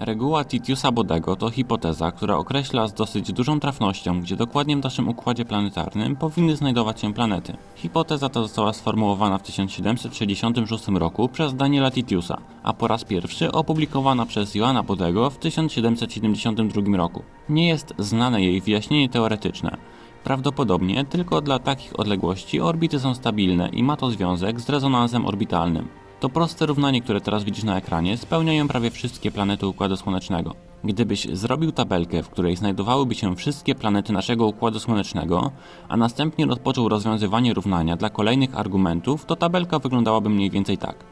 Reguła Titiusa Bodego to hipoteza, która określa z dosyć dużą trafnością, gdzie dokładnie w naszym układzie planetarnym powinny znajdować się planety. Hipoteza ta została sformułowana w 1766 roku przez Daniela Titiusa, a po raz pierwszy opublikowana przez Johanna Bodego w 1772 roku. Nie jest znane jej wyjaśnienie teoretyczne. Prawdopodobnie tylko dla takich odległości orbity są stabilne i ma to związek z rezonansem orbitalnym. To proste równanie, które teraz widzisz na ekranie, spełniają prawie wszystkie planety Układu Słonecznego. Gdybyś zrobił tabelkę, w której znajdowałyby się wszystkie planety naszego Układu Słonecznego, a następnie rozpoczął rozwiązywanie równania dla kolejnych argumentów, to tabelka wyglądałaby mniej więcej tak.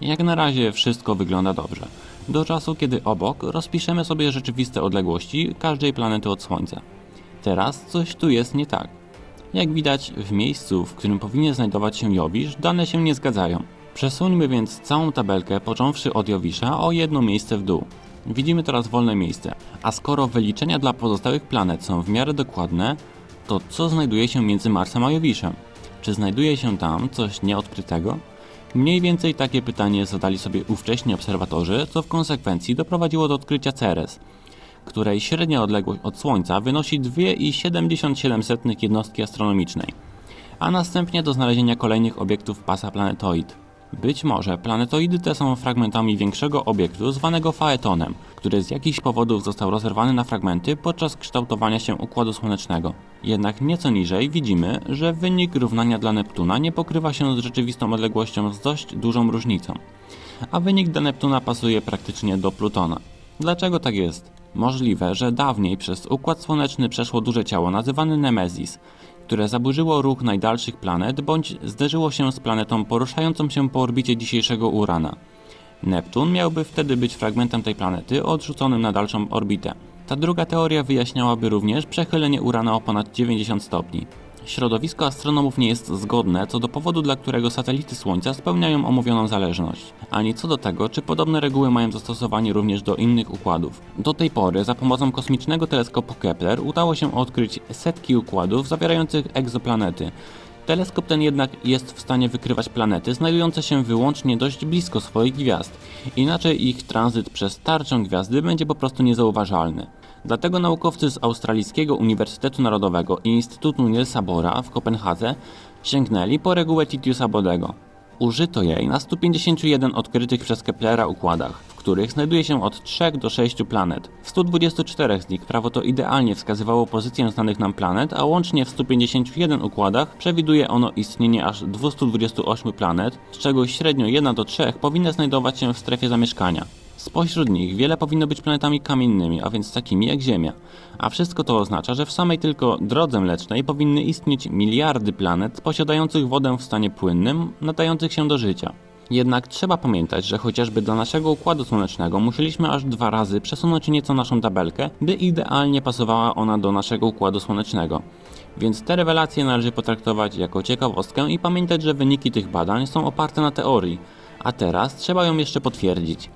Jak na razie wszystko wygląda dobrze. Do czasu, kiedy obok rozpiszemy sobie rzeczywiste odległości każdej planety od Słońca. Teraz coś tu jest nie tak. Jak widać, w miejscu, w którym powinien znajdować się Jowisz, dane się nie zgadzają. Przesuńmy więc całą tabelkę, począwszy od Jowisza, o jedno miejsce w dół. Widzimy teraz wolne miejsce, a skoro wyliczenia dla pozostałych planet są w miarę dokładne, to co znajduje się między Marsem a Jowiszem? Czy znajduje się tam coś nieodkrytego? Mniej więcej takie pytanie zadali sobie ówcześni obserwatorzy, co w konsekwencji doprowadziło do odkrycia Ceres, której średnia odległość od Słońca wynosi 2,77 jednostki astronomicznej, a następnie do znalezienia kolejnych obiektów pasa planetoid. Być może planetoidy te są fragmentami większego obiektu zwanego Faetonem, który z jakichś powodów został rozerwany na fragmenty podczas kształtowania się Układu Słonecznego. Jednak nieco niżej widzimy, że wynik równania dla Neptuna nie pokrywa się z rzeczywistą odległością z dość dużą różnicą, a wynik dla Neptuna pasuje praktycznie do Plutona. Dlaczego tak jest? Możliwe, że dawniej przez Układ Słoneczny przeszło duże ciało nazywane Nemesis, które zaburzyło ruch najdalszych planet bądź zderzyło się z planetą poruszającą się po orbicie dzisiejszego Urana. Neptun miałby wtedy być fragmentem tej planety odrzuconym na dalszą orbitę. Ta druga teoria wyjaśniałaby również przechylenie Urana o ponad 90 stopni. Środowisko astronomów nie jest zgodne co do powodu, dla którego satelity Słońca spełniają omówioną zależność, ani co do tego, czy podobne reguły mają zastosowanie również do innych układów. Do tej pory za pomocą kosmicznego teleskopu Kepler udało się odkryć setki układów zawierających egzoplanety. Teleskop ten jednak jest w stanie wykrywać planety znajdujące się wyłącznie dość blisko swoich gwiazd, inaczej ich tranzyt przez tarczę gwiazdy będzie po prostu niezauważalny. Dlatego naukowcy z Australijskiego Uniwersytetu Narodowego i Instytutu Nielsa Bora w Kopenhadze sięgnęli po regułę Titiusa Bodego. Użyto jej na 151 odkrytych przez Keplera układach, w których znajduje się od 3 do 6 planet. W 124 z nich prawo to idealnie wskazywało pozycję znanych nam planet, a łącznie w 151 układach przewiduje ono istnienie aż 228 planet, z czego średnio 1 do 3 powinna znajdować się w strefie zamieszkania. Spośród nich wiele powinno być planetami kamiennymi, a więc takimi jak Ziemia. A wszystko to oznacza, że w samej tylko drodze mlecznej powinny istnieć miliardy planet posiadających wodę w stanie płynnym, nadających się do życia. Jednak trzeba pamiętać, że chociażby dla naszego układu słonecznego musieliśmy aż dwa razy przesunąć nieco naszą tabelkę, by idealnie pasowała ona do naszego układu słonecznego. Więc te rewelacje należy potraktować jako ciekawostkę i pamiętać, że wyniki tych badań są oparte na teorii, a teraz trzeba ją jeszcze potwierdzić.